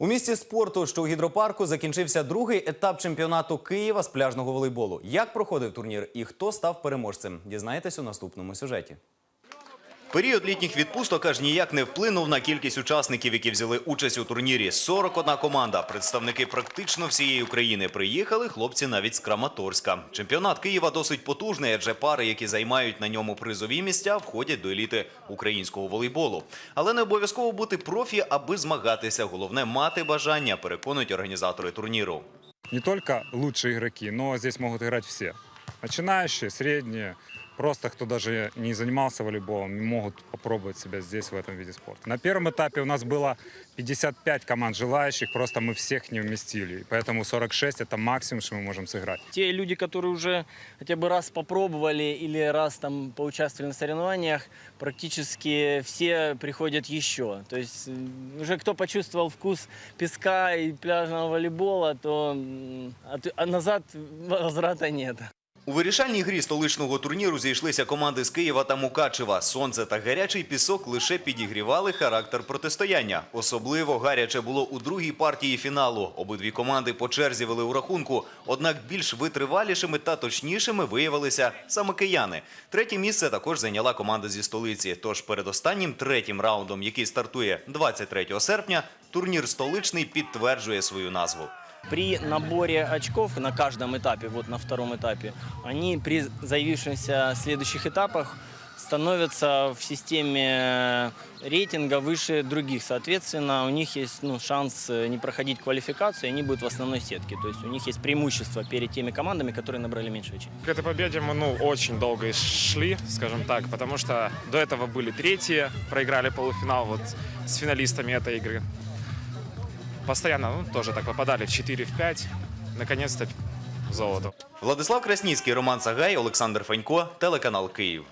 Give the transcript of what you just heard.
столиці спорту, що у гідропарку закінчився другий етап чемпіонату Києва з пляжного волейболу. Як проходив турнір і хто став переможцем? Дізнаєтесь у наступному сюжеті. Період літніх відпусток аж ніяк не вплинув на кількість учасників, які взяли участь у турнірі. 41 команда. Представники практично всієї України приїхали. Хлопці навіть з Краматорська. Чемпіонат Києва досить потужний, адже пари, які займають на ньому призові місця, входять до еліти українського волейболу. Але не обов'язково бути профі, аби змагатися. Головне мати бажання, переконують організатори турніру. не только лучшие игроки, но здесь могут играть все. Начинающие, средние, просто кто даже не занимался волейболом, могут попробовать себя здесь, в этом виде спорта. На первом этапе у нас было 55 команд желающих, просто мы всех не вместили. Поэтому 46 – это максимум, что мы можем сыграть. Те люди, которые уже хотя бы раз попробовали или раз там поучаствовали на соревнованиях, практически все приходят еще. То есть уже кто почувствовал вкус песка и пляжного волейбола, то а назад возврата нет. У вирішальній грі столичного турніру зійшлися команди з Києва та Мукачева. Сонце та гарячий пісок лише підігрівали характер протистояння. Особливо гаряче було у другій партії фіналу. Обидві команди по черзі вели у рахунку. Однак більш витривалішими та точнішими виявилися саме кияни. Третє місце також зайняла команда зі столиці. Тож перед останнім третім раундом, який стартує 23 серпня, турнір столичний підтверджує свою назву. При наборе очков на каждом этапе, вот на втором этапе, они при заявившихся следующих этапах становятся в системе рейтинга выше других. Соответственно, у них есть ну, шанс э, не проходить квалификацию, и они будут в основной сетке. То есть у них есть преимущество перед теми командами, которые набрали меньше очей. К этой победе мы ну, очень долго шли, скажем так, потому что до этого были третьи, проиграли полуфинал вот с финалистами этой игры. Постоянно ну, тоже так попадали в 4, в 5. Наконец-то золото. Владислав Красніцький, Роман Сагай, Олександр Фенько, телеканал Київ.